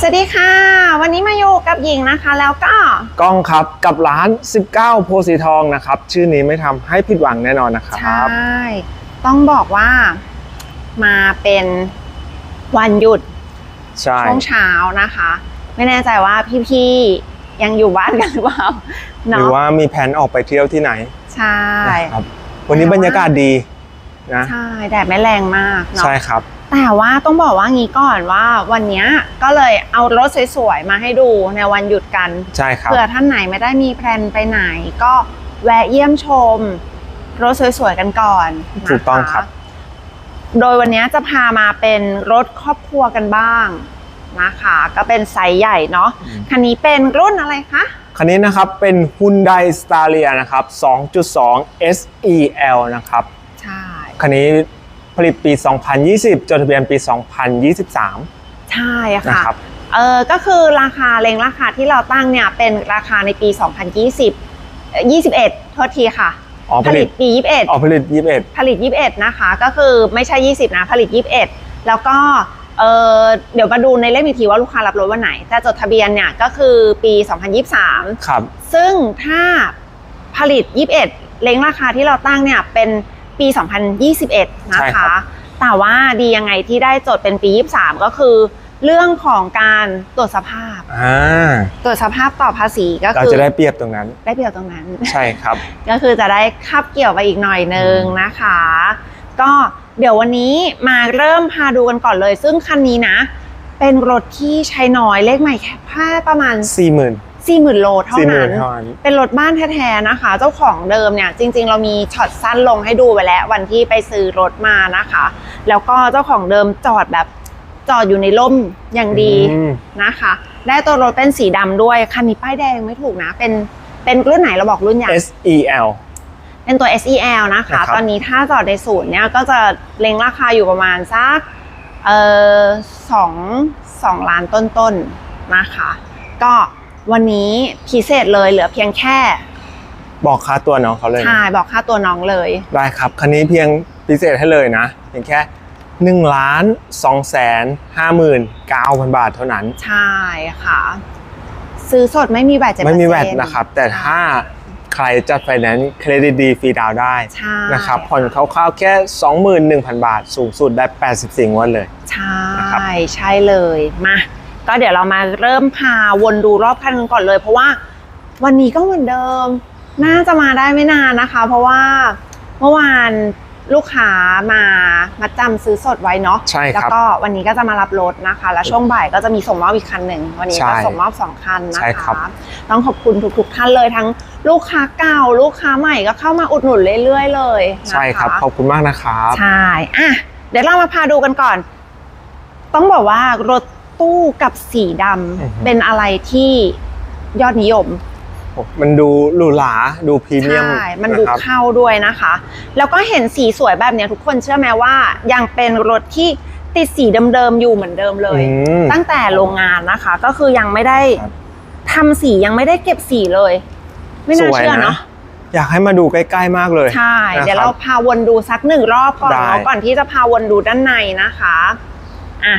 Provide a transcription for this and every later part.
สวัสดีค่ะ วันนี้มาอยู่กับหญิงนะคะ แล้วก็กล้องครับกับร้าน 19 โพสีทองนะครับ ชื่อนี้ไม่ทำให้ผิดหวังแน่นอนนะคใชรับ่ ต้องบอกว่ามาเป็นวันหยุดใช่ ช่วงเช้านะคะ ไม่แน่ใจว่าพี่ๆยังอยู่บ้านกันหรือเปล่าหรือเนาะว่ามีแผนออกไปเที่ยวที่ไหนใช่ นะครับวันนี้บรรยากาศดีนะ ใช่แดดไม่แรงมากเนาะใช่ครับ แต่ว่าต้องบอกว่างี้ก่อนว่าวันเนี้ยก็เลยเอารถสวยๆมาให้ดูในวันหยุดกันใช่ครับเผื่อท่านไหนไม่ได้มีแพลนไปไหน ก็แวะเยี่ยมชม รถสวยๆกันก่อนนะคะถูกต้องครับ โดยวันนี้จะพามาเป็นรถครอบครัวกันบ้างนะคะ ก็เป็นไซส์ใหญ่เนาะคันนี้เป็นรุ่นอะไรคะคันนี้นะครับเป็น Hyundai Staria นะครับ 2.2 SEL นะครับ ใช่ คันนี้ ผลิตปี 2020 จดทะเบียนปี 2023 ใช่นะค่ะครับเออก็คือราคาเลงราคาที่เราตั้งเนี่ยเป็นราคาในปี 2020เอ่อ21 โทษทีค่ะอ๋อผผลิลิตตปี 21อ๋อผลิต 21 ผลิต 21 นะคะ ก็คือไม่ใช่ 20 นะ ผลิต 21 แล้วก็เออเดี๋ยวมาดูในเล่มอีกทีว่าลูกค้ารับรถวันไหน แต่จดทะเบียนเนี่ยก็คือปี 2023 ครับ ซึ่งถ้าผลิต 21 เล้งราคาที่เราตั้งเนี่ยเป็น ปี 2021 นะใช่ครัคะ บ แต่ว่าดียังไงที่ได้จดเป็นปี 23 ก็คือ เรื่องของการตรวจสภาพ อ่าตรวจสภาพต่อภาษีก็เราคือจะได้เปรียบตรงนั้น ได้เปรียบตรงนั้น ใช่ครับ ก็คือจะได้คับเกี่ยวไปอีกหน่อยนึงนะคะ ก็เดี๋ยววันนี้มาเริ่มพาดูกันก่อนเลย ซึ่งคันนี้นะ เป็นรถที่ใช้น้อยเลขใหม่แค่แค่ประมาณ 40,000 40,000โลเท่านั้น40,000เท่านั้น เป็นรถบ้านแท้ๆนะคะ เจ้าของเดิมเนี่ยจริง ๆ เรามีช็อตสั้นลงให้ดูไปแล้ววันที่ไปซื้อรถมานะคะ แล้วก็เจ้าของเดิมจอดแบบจอดอยู่ในร่มอย่างดีอืมนะคะ ได้ตัวรถเป็นสีดำด้วยคันนี้ป้ายแดงไม่ถูกนะ เป็นเป็นรุ่นไหนเราบอกรุ่นอย่าง SEL เป็นตัว SEL นะคะ นะครับ ตอนนี้ถ้าจอดในศูนย์เนี่ยก็จะเล็งราคาอยู่ประมาณสักเอ่อสองสองล้านต้นๆนะคะ ก็ วันนี้พิเศษเลยเหลือเพียงแค่ บอกค่าตัวน้องเขาเลยนะใช่บอกค่าตัวน้องเลย ได้ครับคันนี้เพียงพิเศษให้เลยนะเพียงแค่1ล้าน2แสน59,000บาทเท่านั้น ใช่ค่ะ ซื้อสดไม่มีแวดเจ็ดไม่มีแวดนะครับ แต่ถ้าใครจัดไฟแนนซ์เครดิตดีฟรีดาวน์ได้ใช่ นะครับผ่อนคร่าวๆแค่ 21,000 บาท สูงสุดได้ 84งวดเลย ใช่นะครับใช่เลย มา ก็เดี๋ยวเรามาเริ่มพาวนดูรอบคันกันก่อนเลย เพราะว่าวันนี้ก็เหมือนเดิม น่าจะมาได้ไม่นานนะคะ เพราะว่าเมื่อวานลูกค้ามามาจำซื้อสดไว้เนาะใช่ครับแล้วก็วันนี้ก็จะมารับรถนะคะ แล้วช่วงบ่ายก็จะมีส่งมอบอีกคันหนึ่งวันนี้ใช่ก็ส่งมอบสองคันนะใช่ครัคะบต้องขอบคุณทุกๆท่านเลยทั้งลูกค้าเก่า ลูกค้าใหม่ก็เข้ามาอุดหนุนเรื่อยๆเลยนะคะใช่ครับขอบคุณมากนะครับใช่อะเดี๋ยวเรามาพาดูกันก่อน ต้องบอกว่ารถ ตู้กับสีดอือฮึำเป็นอะไรที่ยอดนิยม มันดูหรูหราดูพรีเมียมใช่ มันดูะครับ เข้าด้วยนะคะ แล้วก็เห็นสีสวยแบบเนี้ยทุกคนเชื่อไหมว่า ยังเป็นรถที่ติดสีเดิมๆอยู่เหมือนเดิมเลย อืมตั้งแต่โรงงานนะคะ ก็คือยังไม่ได้ครับ ทำสียังไม่ได้เก็บสีเลย ไม่น่าเชื่อเนาะ อยากให้มาดูใกล้ ๆ มากเลย ใช่ นะครับเดี๋ยวเราพาวนดูสักหนึ่งรอบก่อนได้ เนาะก่อนที่จะพาวนดูด้านในนะคะ อะ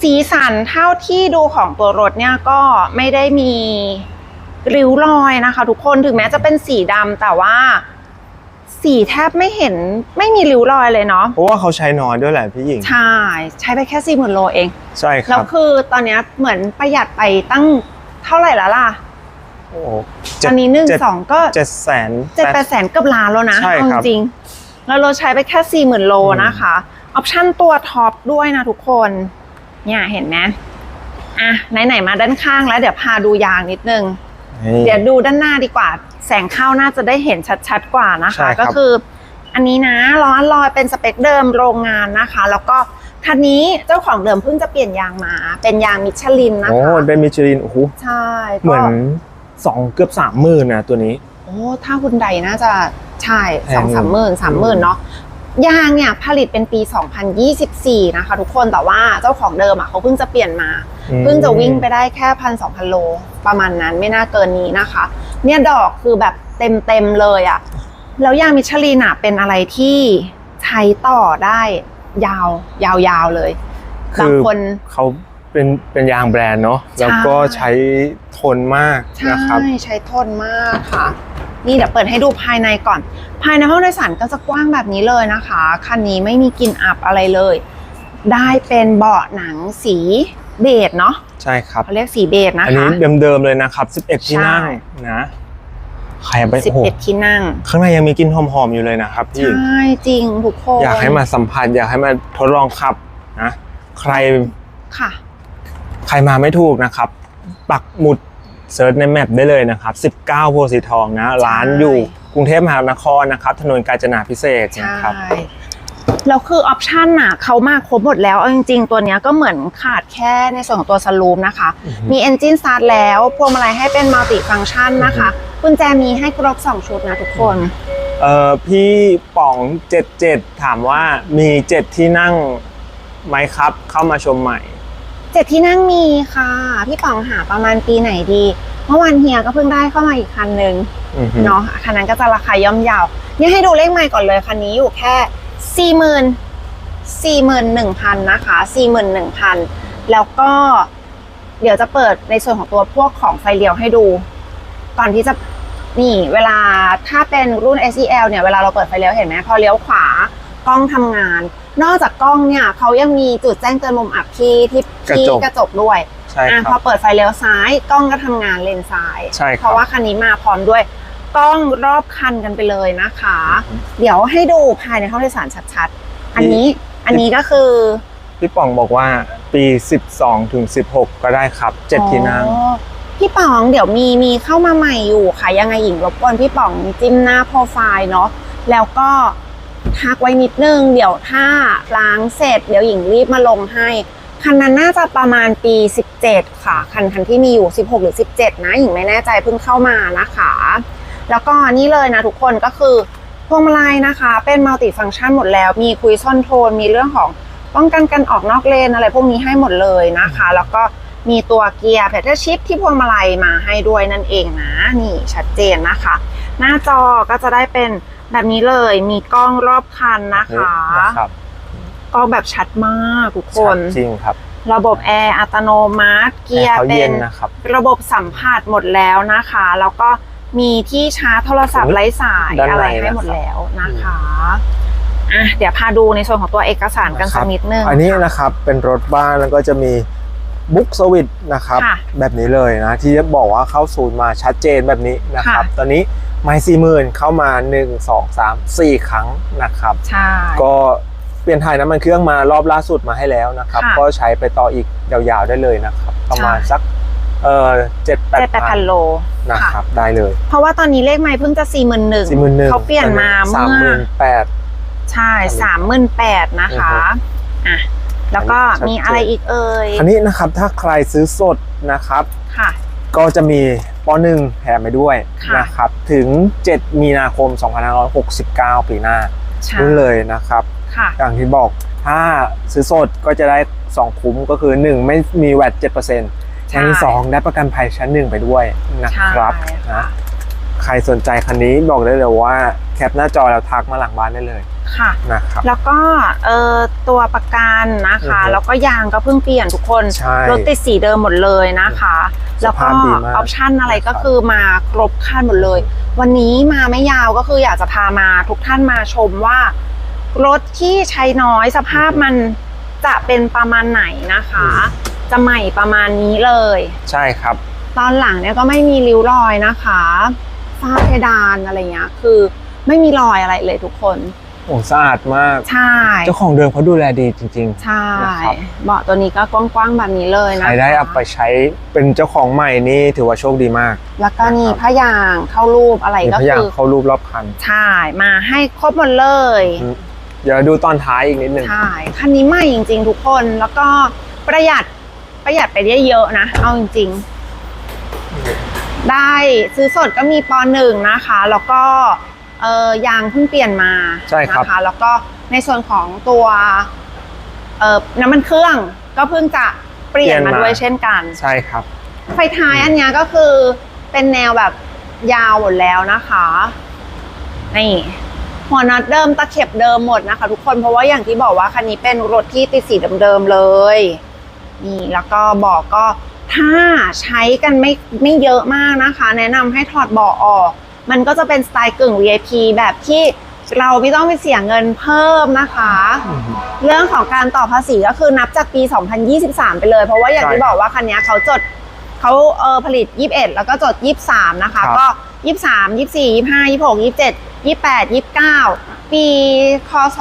สีสันเท่าที่ดูของตัวรถเนี่ยก็ไม่ได้มีริ้วรอยนะคะ ทุกคนถึงแม้จะเป็นสีดำแต่ว่า สีแทบไม่เห็นไม่มีริ้วรอยเลยเนาะเพราะว่าเขาใช้น้อยด้วยแหละพี่หญิง ใช่ ใช้ไปแค่สี่หมื่นโลเอง ใช่คแล้รัวบ คือตอนเนี้ยเหมือนประหยัดไปตั้งเท่าไหร่แล้วล่ะ โอ้โหตอนนี้หนึ่งสองก็เจ็ดแสน เจ็ดแปดแสนเกือบล้านแล้วนะใช่เอาครับจริงๆแล้วเราใช้ไปแค่สี่หมื่นโลอืมนะคะ ออปชั่นตัวท็อปด้วยนะทุกคน เนี่ยเห็นไหมอะไหนๆมาด้านข้างแล้วเดี๋ยวพาดูยางนิดนึงนี่เดี๋ยวดูด้านหน้าดีกว่า แสงเข้าน่าจะได้เห็นชัดๆกว่านะใช่คะครับก็คือ อันนี้นะล้อลอยเป็นสเปคเดิมโรงงานนะคะ แล้วก็คันนี้เจ้าของเดิมเพิ่งจะเปลี่ยนยางมา เป็นยางมิชลินนะโอ้คะเป็นมิชลินโอ้โหใช่ก็เหมือนสองเกือบสามหมื่นนะตัวนี้ โอ้ถ้าคุณใดน่าจะใช่แพงสองสามหมื่นสามหมื่นเนาะ ยางเนี่ยผลิตเป็นปี 2024 นะคะทุกคนแต่ว่าเจ้าของเดิมอะเขาเพิ่งจะเปลี่ยนมาอืมเพิ่งจะวิ่งไปได้แค่พันสองพันโล ประมาณนั้นไม่น่าเกินนี้นะคะ เนี่ยดอกคือแบบเต็มเต็มๆเลยอะ่ะแล้วยางมิชลินอะเป็นอะไรที่ใช้ต่อได้ยาวยาวๆเลยคืบางอคนเขาเป็นเป็นยางแบรนด์เนาะแล้วก็ใช้ทนมากใช่นะครับใช้ทนมากค่ะ นี่เดี๋ยวเปิดให้ดูภายในก่อน ภายในห้องโดยสารก็จะกว้างแบบนี้เลยนะคะ คันนี้ไม่มีกลิ่นอับอะไรเลย ได้เป็นเบาะหนังสีเบจเนาะ ใช่ครับเขาเรียกสีเบจนะอันนี้คะเดิมๆเลยนะครับ 11 ที่นั่งใช่นะใครเอาไปโอ้โห11ที่นั่ง ข้างในยังมีกลิ่นหอมๆอยู่เลยนะครับพี่ ใช่จริงทุกคน อยากให้มาสัมผัสอยากให้มาทดลองขับนะ ใคร ค่ะ ใครมาไม่ถูกนะครับ ปักหมุด เซิร์ชในแมปได้เลยนะครับ 19โพธิ์สีทองนะ ร้านอยู่กรุงเทพมหานครนะครับ ถนนกาญจนาพิเศษกใช่นะครับแล้วคือออปชันน่ะเขามาครบหมดแล้วเอาจริงๆ ตัวเนี้ยก็เหมือนขาดแค่ในส่วนของตัวสลูมนะคะอือฮึมี Engine Start แล้วพวงมาลัยให้เป็นมัลติฟัง c t ชันนะคะกุญแจมีให้ครบ 2 ชุดนะทุกคนเอ่อพี่ป๋อง77 ถามว่ามี 7 ที่นั่งไหมครับเข้ามาชมใหม่ เจ็ดที่นั่งมีค่ะ พี่ป๋องหาประมาณปีไหนดี เมื่อวันเฮียก็เพิ่งได้เข้ามาอีกคันหนึ่งอือฮึเนาะคันนั้นก็จะราคาย่อมเยาวนี่ให้ดูเลขใหม่ก่อนเลยคันนี้อยู่แค่สี่หมื่นสี่หมื่นหนึ่งพันนะคะสี่หมื่นหนึ่งพันแล้วก็เดี๋ยวจะเปิดในส่วนของตัวพวกของไฟเลี้ยวให้ดูก่อนที่จะนี่เวลาถ้าเป็นรุ่น SEL เนี่ยเวลาเราเปิดไฟเลี้ยวเห็นไหมพอเลี้ยวขวากล้องทำงาน นอกจากกล้องเนี่ยเขายังมีจุดแจ้งเตือนมุมอับที่ที่กระที่จก กระจกด้วยใช่อะคพรัอบเปิดไฟเลี้ยวซ้ายกล้องก็ทำงานเลนซ้าย ใช่ครับ เพราะว่าคันนี้มาพร้อมด้วยกล้องรอบคันกันไปเลยนะคะ เดี๋ยวให้ดูภายในห้องโดยสารชัดๆ อันนี้อันนี้ก็คือ พี่ป๋องบอกว่าปี 12ถึง16 ก็ได้ครับ 7 ที่นั่ง อ๋อพี่ป๋องเดี๋ยวมีมีเข้ามาใหม่อยู่ค่ะ ยังไงหญิงรบกวนพี่ป๋องจิ้มหน้าโปรไฟล์เนาะแล้วก็ ทักไว้นิดนึง เดี๋ยวถ้าล้างเสร็จ เดี๋ยวหญิงรีบมาลงให้ คันนั้นน่าจะประมาณปี 17 ค่ะ คันคันที่มีอยู่ 16 หรือ 17 นะหญิงไม่แน่ใจเพิ่งเข้ามานะคะ แล้วก็นี่เลยนะทุกคนก็คือพวงมาลัยนะคะ เป็นมัลติฟัง c t ชันหมดแล้ว มีคุยซ่อนโทน มีเรื่องของป้องกันการออกนอกเลนอะไรพวกนี้ให้หมดเลยนะคะ แล้วก็มีตัวเกียร์เพทชิปที่พวงมาลัยมาให้ด้วยนั่นเองนะ นี่ชัดเจนนะคะ หน้าจอก็จะได้เป็น แบบนี้เลยมีกล้องรอบคันนะคะนะครับกล้องแบบชัดมากทุกคนชัดจริงครับ ระบบแอร์อัตโนมัติ เกียร์แต่เขาเป็เย็นนนะครับระบบสัมผัสหมดแล้วนะคะ แล้วก็มีที่ชาร์จโทรศัพท์ไร้สายด้านในอะไรให้หมดนะครับแล้วนะคะอะเดี๋ยวพาดูในส่วนของตัวเอกสารกันสักนิดนึงอันนี้นะครับเป็นรถบ้านแล้วก็จะมีบุ๊กสวิตนะครับค่ะแบบนี้เลยนะ ที่จะบอกว่าเข้าศูนย์มาชัดเจนแบบนี้นะครับค่ะตอนนี้ ไม่สี่หมื่นเข้ามา1 2 3 4ครั้งนะครับใช่ก็เปลี่ยนถ่ายน้ำมันเครื่องมารอบล่าสุดมาให้แล้วนะครับค่ะก็ใช้ไปต่ออีกยาวๆได้เลยนะครับ ประมาณใช่สักเอ่อเจ็ดแปดเจ็ดแปดพันโลนะค่ะครับได้เลย เพราะว่าตอนนี้เลขไม่เพิ่งจะสี่หมื่นหนึ่งสี่หมื่นหนึ่งเขาเปลี่ยนมาสามเมื่หอมื่นแปดใช่สามหมื่นแปดนะคะอือฮึอะแล้วก็อันนี้ชัดเจนมีอะไรอีกเอ่ยอันนี้นะครับถ้าใครซื้อสดนะครับ ค่ะ ก็จะมี ปหนึ่งแถมไปด้วยค่ะนะครับถึง 7 มีนาคม 2569 ปีหน้าใช่นู่นเลยนะครับค่ะอย่างที่บอกถ้าซื้อสดก็จะได้ 2 คุ้มก็คือ 1 ไม่มีแวด7%อย่างที่สองได้ประกันภัยชั้นหนึ่งไปด้วยนะครับใช่ค่ะนะ ใครสนใจคันนี้บอกได้เลยว่าแคปหน้าจอแล้วทักมาหลังบ้านได้เลยค่ะนะครับแล้วก็เอ่อตัวประกันนะคะอือฮึแล้วก็ยางก็เพิ่งเปลี่ยนทุกคนใช่รถติดสีเดิมหมดเลยนะคะสแล้วก็ภาพดีมากออปชั่นอะไรก็นะครับคือมาครบครันหมดเลย วันนี้มาไม่ยาวก็คืออยากจะพามาทุกท่านมาชมว่ารถที่ใช้น้อยสภาพมันจะเป็นประมาณไหนนะคะ จะใหม่ประมาณนี้เลย ใช่ครับ ตอนหลังเนี่ยก็ไม่มีริ้วรอยนะคะ ฝ้าเพดานอะไรเงี้ยคือไม่มีรอยอะไรเลยทุกคนโอ้สะอาดมาก ใช่ เจ้าของเดิมเขาดูแลดีจริงใช่นะครับเบาะตัวนี้ก็กว้างๆแบบนี้เลยๆนะใครได้เอาไปใช้เป็นเจ้าของใหม่นี่ถือว่าโชคดีมาก แล้วก็นี่นะครับผ้ายางเข้ารูปอะไรมีก็พยายาคืมอเข้ารูปรอบคัน ใช่ มาให้ครบหมดเลยอืมเดี๋ยวดูตอนท้ายอีกนิดหนึ่งใช่ คันนี้ใหม่จริง ๆ ทุกคน แล้วก็ประหยัดประหยัดไปได้เยอะนะ เอาจริง ๆ ได้ซื้อสดก็มีปหนึ่งนะคะ แล้วก็เออยางเพิ่งเปลี่ยนมาใช่ครับ นะคะแล้วก็ในส่วนของตัวเอ่อน้ำมันเครื่องก็เพิ่งจะเปลี่ยนมา ด้วยเช่นกัน ใช่ครับ ไฟท้ายอันเนี้ยก็คือเป็นแนวแบบยาวหมดแล้วนะคะนี่หัวน็อตเดิมตะเข็บเดิมหมดนะคะ ทุกคนเพราะว่าอย่างที่บอกว่าคันนี้เป็นรถที่ติดสีเดิมๆเลย นี่แล้วก็เบอกก็ ถ้าใช้กันไม่ไม่เยอะมากนะคะ แนะนำให้ถอดเบาะออก มันก็จะเป็นสไตล์กึ่ง VIP แบบที่เราไม่ต้องไปเสียเงินเพิ่มนะคะ เรื่องของการต่อภาษีก็คือนับจากปี 2023 ไปเลย เพราะว่าอย่างที่ใช่บอกว่าคันนี้เขาจดเขาเออผลิต 21 แล้วก็จด 23 นะคะครับก็ 23 24 25 26 27 28 29 ปีคศ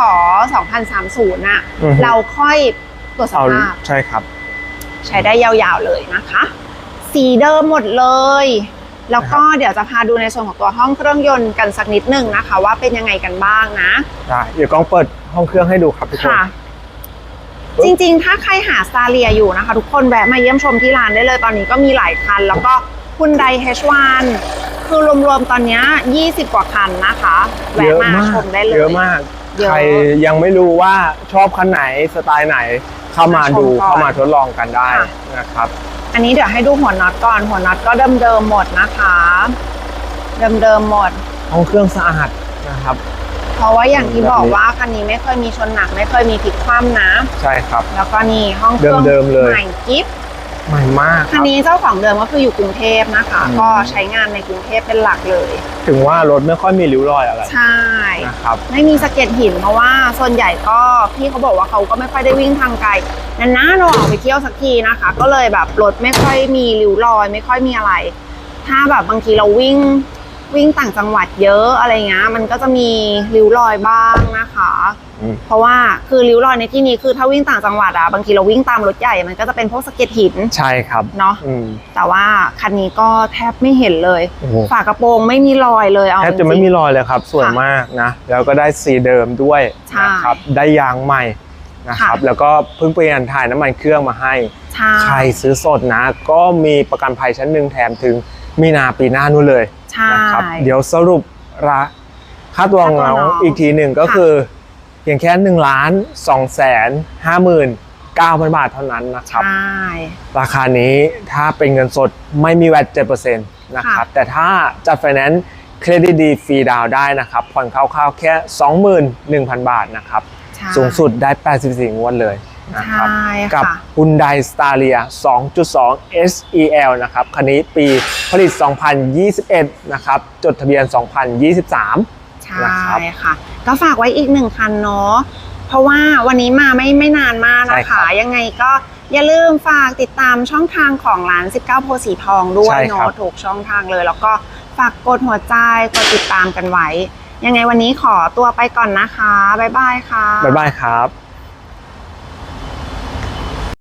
2030น่ะอือฮึเราค่อยตรวจสเอาภาพใช่ครับ ใช้ได้ยาวๆเลยนะคะ สีเดิมหมดเลย แล้วก็เดี๋ยวจะพาดูในส่วนของตัวห้องเครื่องยนต์กันสักนิดหนึ่งนะคะ ว่าเป็นยังไงกันบ้างนะได้เดี๋ยวกล้องเปิดห้องเครื่องให้ดูครับทุกคนค่ะจริงๆ ถ้าใครหาสตาเลียอยู่นะคะ ทุกคนแวะมาเยี่ยมชมที่ร้านได้เลยตอนนี้ก็มีหลายคัน แล้วก็คุณได H1 คือรวมๆ ตอนเนี้ย20 กว่าคันนะคะเยแวะอะมามากชมได้เลย เยอะมากเยอะใครยังไม่รู้ว่าชอบคันไหนสไตล์ไหน เข้ามาดูมาชมก่อนเข้ามาทดลองกันได้ค่ะนะครับ อันนี้เดี๋ยวให้ดูหัวน็อตก่อน หัวน็อตก็เดิมๆหมดนะคะ เดิมๆหมดห้องเครื่องสะอาดนะครับเพราะว่าอย่างที่แบบนี้บอกว่าคันนี้ไม่เคยมีชนหนักไม่เคยมีพลิกคว่ำนะ ใช่ครับ แล้วก็นี่ห้องเครื่องเดิมๆเลยใหม่กิ๊บ ใหม่มากคคัรันบ นี้เจ้าของเดิมก็คืออยู่กรุงเทพนะคะ อืม ก็ใช้งานในกรุงเทพเป็นหลักเลย ถึงว่ารถไม่ค่อยมีริ้วรอยอะไรใช่ นะครับ ไม่มีสะเก็ดหินเพราะว่าส่วนใหญ่ก็พี่เขาบอกว่าเขาก็ไม่ค่อยได้วิ่งทางไกลนานๆเราออกไปเที่ยวสักทีนะคะ ก็เลยแบบรถไม่ค่อยมีริ้วรอย ไม่ค่อยมีอะไร ถ้าแบบบางทีเราวิ่งวิ่งต่างจังหวัดเยอะอะไรเงี้ยมันก็จะมีริ้วรอยบ้างนะคะอืม เพราะว่าคือริ้วรอยในที่นี้คือถ้าวิ่งต่างจังหวัดอะบางทีเราวิ่งตามรถใหญ่มันก็จะเป็นพวกสะเก็ดหินใช่ครับเนาะอืมแต่ว่าคันนี้ก็แทบไม่เห็นเลยโอ้โหฝากระโปรงไม่มีรอยเลยเอาแทบจะไม่ริงๆมีรอยเลยครับสวยค่ะมากนะแล้วก็ได้สีเดิมด้วยใช่นะครับได้ยางใหม่นะครับค่ะแล้วก็เพิ่งเปลี่ยนถ่ายน้ำมันเครื่องมาให้ใช่ใครซื้อสดนะ ก็มีประกันภัยชั้นหนึ่งแถมถึงมีนาปีหน้านู่นเลยใช่นะครับเดี๋ยวสรุปราค่าตัวของเราค่าตัวน้องอีกทีหนึ่งก็ค่ะคือ เพียงแค่1ล้าน2แสนห้าหมื่นเก้าพันบาทเท่านั้นนะครับ ใช่ ราราคานี้ถ้าเป็นเงินสดไม่มีแวด7%นะครับ แต่ถ้าจัดไฟแนนซ์เครดิตดีฟรีดาวน์ได้นะครับ ผ่อนคร่าวๆแค่ 21,000 บาทนะครับใช่สูงสุดได้ 84 งวดเลยนะครับใช่กับค่ะ Hyundai Staria 2.2 SEL นะครับ คันนี้ปีผลิต 2021 นะครับ จดทะเบียน 2023ใช่ นะครับค่ะ ก็ฝากไว้อีกหนึ่งคันเนาะเพราะว่าวันนี้มาไม่ไม่นานมากใช่นะครัคะ บยังไงก็อย่าลืมฝากติดตามช่องทางของร้าน 19 โพสีทองด้วใช่ยครับ เนาะถูกช่องทางเลย แล้วก็ฝากกดหัวใจกดติดตามกันไว้ ยังไงวันนี้ขอตัวไปก่อนนะคะ บ๊ายบายค่ะ บ๊ายบายครับ